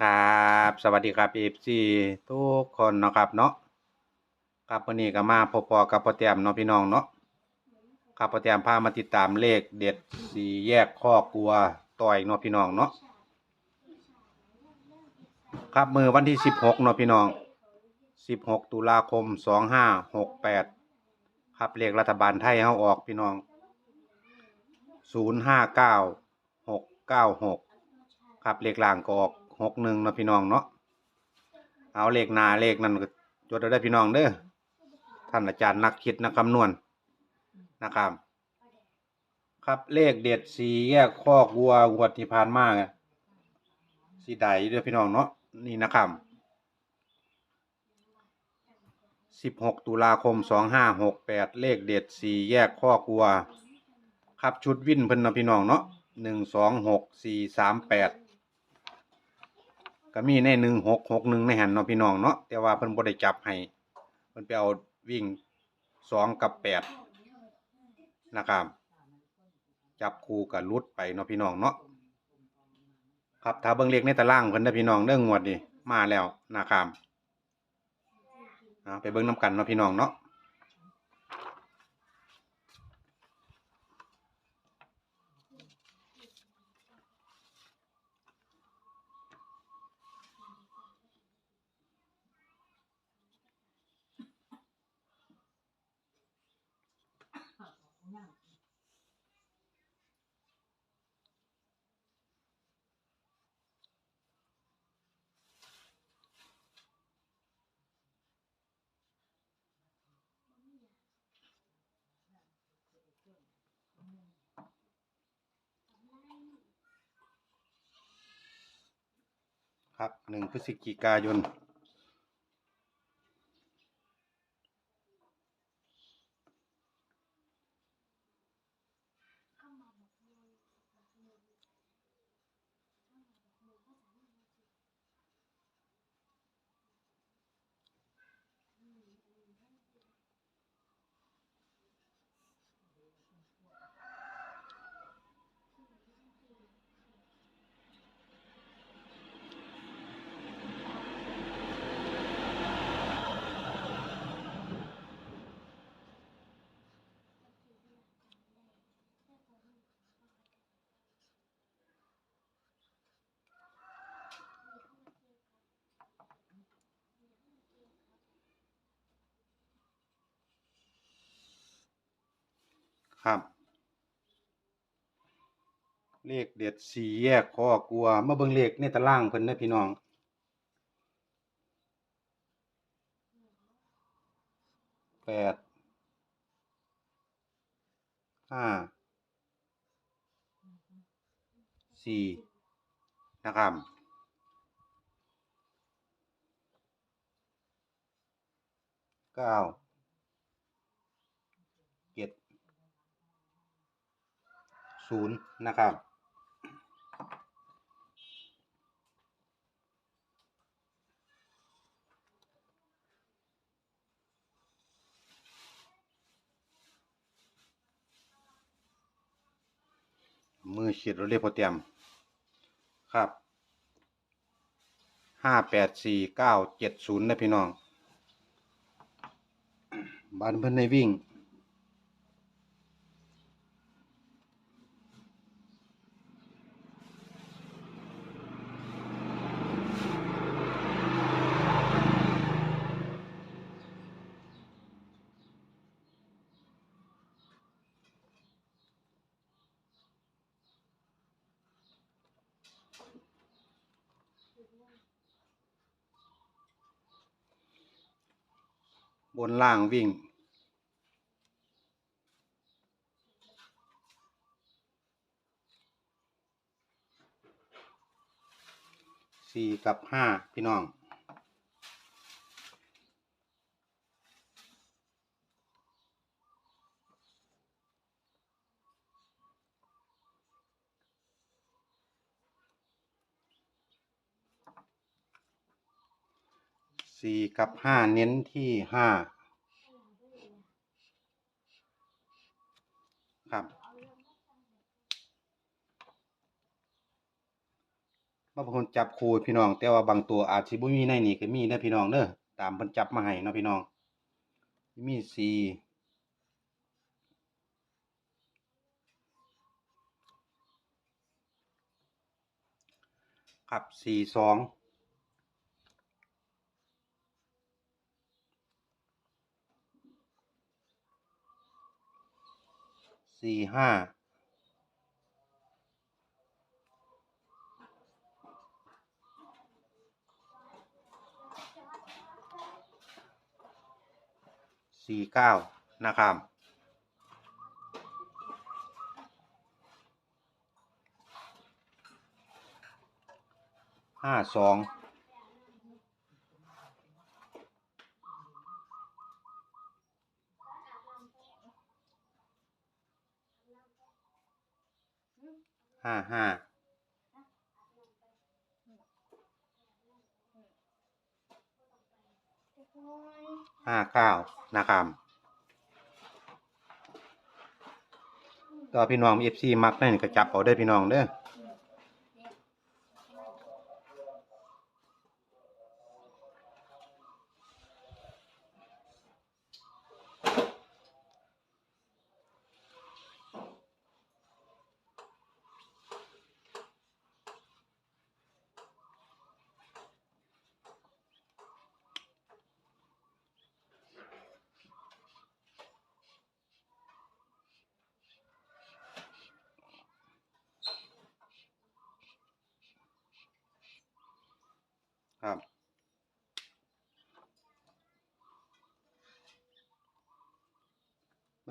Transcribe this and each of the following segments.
ครับสวัสดีครับ FC ทุกคนนะครับเนาะครับวันนี้ก็มาพบพอกับพ่อแต้มเนาะพี่น้องเนาะครับพ่อแต้มพามาติดตามเลขเด็ดสี่แยกข้อกลัวต่อยเนาะพี่น้องเนาะครับมือวันที่สิบหกเนาะพี่น้องสิบหกตุลาคมสองห้าหกแปดครับเลขรัฐบาลไทยเข้าออกพี่น้องศูนย์ห้าเก้าหกเก้าหกครับเลขล่างก็ออก หกหนึ่งนะพี่น้องเนาะเอาเลขหนาเลขนั่นก็จดเอาได้พี่น้องเด้อท่านอาจารย์นักคิดนักคำนวณนะครับ ครับเลขเด็ดสีแยกข้อกวัวงวดที่ผ่านมาอะสีใดเด้อพี่น้องเนาะนี่นะครับสิบหกตุลาคมสองห้าหกแปดเลขเด็ดสีแยกข้อกวัว ครับชุดวิ่นเพิ่นนะพี่น้องเนาะหนึ่งสองหกสี่สามแปด ก็มีในหนึ่งหกหกหนึ่งในหันเนาะพี่น้องเนาะแต่ว่าเพิ่นบ่ได้จับให้เพิ่นไปเอาวิ่งสองกับแปดนะครับ จับคู่กับลุดไปเนาะพี่น้องเนาะครับถ้าเบิ่งเลขในตารางเพิ่นได้พี่น้องเด้องงวดนี่มาแล้วนะครับอ่าไปเบิ่งน้กันเนาะพี่น้องเนาะ ครับหนึ่งพฤศจิกายน ครับ เลขเด็ดสี่แยกข้อกลัวมาเบิ่งเลขในตารางเพิ่นเด้อพี่น้อง แปด ห้า สี่ นะครับเก้า เจ็ด ศูนย์นะครับ มือฉีดเราเรียกพอเตรียมครับห้าแปดสี่เก้าเจ็ดศูนย์นะพี่น้อง บ้านเพิ่นในวิ่ง บนล่างวิ่ง สี่กับห้าพี่น้อง สี่กับห้าเน้นที่ห้าครับมาเป็นคนจับคู่พี่น้อง แต่ว่าบางตัวอาจสิบ่มีในนี้ก็มีเด้อพี่น้องเด้อตามเพิ่นจับมาให้เนาะพี่น้อง มีสี่ครับสี่สอง สี่ห้าสี่เก้านะครับห้าสอง ห้าห้าห้าเก้านะครับต่อพี่น้องเอฟซีมักนั่นก็จับเอาได้อพี่น้องเด้อ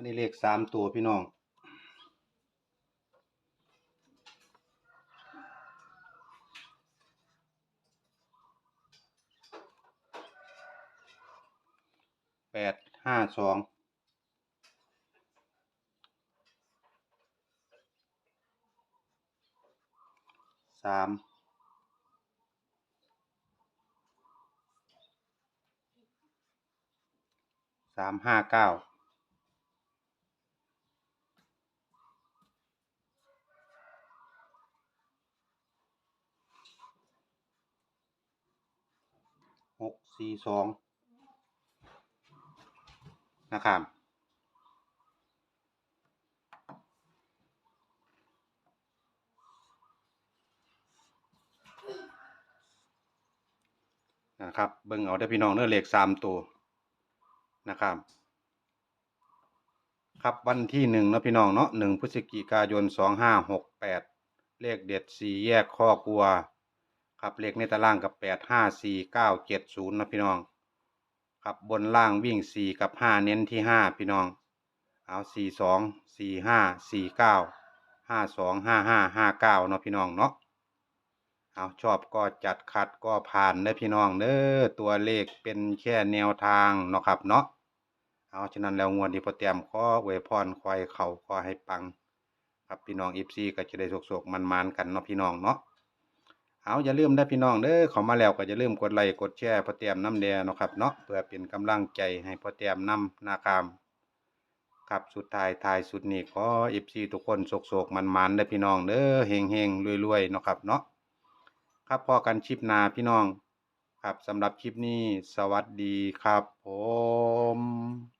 วันนี้เลขสามตัวพี่น้อง แปดห้าสองสามสามห้าเก้า หก สี่สองนะครับนะครับเบิ่งเอาได้พี่น้องเนื้อเลขสามตัวนะครับ ครับวันที่หนึ่งนะพี่น้องเนาะหนึ่งพฤศจิกายนสองห้าหกแปดเลขเด็ดสี่แยกข้อกลัว ครับเลขในตารางกับแปดห้าสี่เก้าเจ็ดศูนย์นะพี่น้องครับบนล่างวิ่งสี่กับห้าเน้นที่ห้าพี่น้อง เอาสี่สองสี่ห้าสี่เก้าห้าสองห้าห้าห้าเก้าเนาะพี่น้องเนาะเอาชอบก็จัดคัดก็ผ่านเด้พี่น้องเด้อตัวเลขเป็นแค่แนวทางเนาะครับเนาะเอาฉะนั้นแล้วงวดนี้พอเตรียมขออวยพรควายเข่าขอให้ปัง ครับพี่น้องอีฟซีก็จะได้โศกๆมันๆกันเนาะพี่น้องเนาะ เอาอย่าลืมได้พี่น้องเด้อเขามาแล้วก็อย่าลืมกดไลค์กดแชร์พอเตรียมน้ำแดงเนาะครับเนาะเพื่อเป็นกำลังใจให้พอเตรียมนำนาคามครับสุดท้ายท้ายสุดนี้ขอเอฟซีทุกคนโศกๆมันๆได้พี่น้องเด้อเฮงเฮงรวยๆเนาะครับเนาะครับพอกันชิปนาพี่น้อง ครับสำหรับคลิปนี้สวัสดีครับผม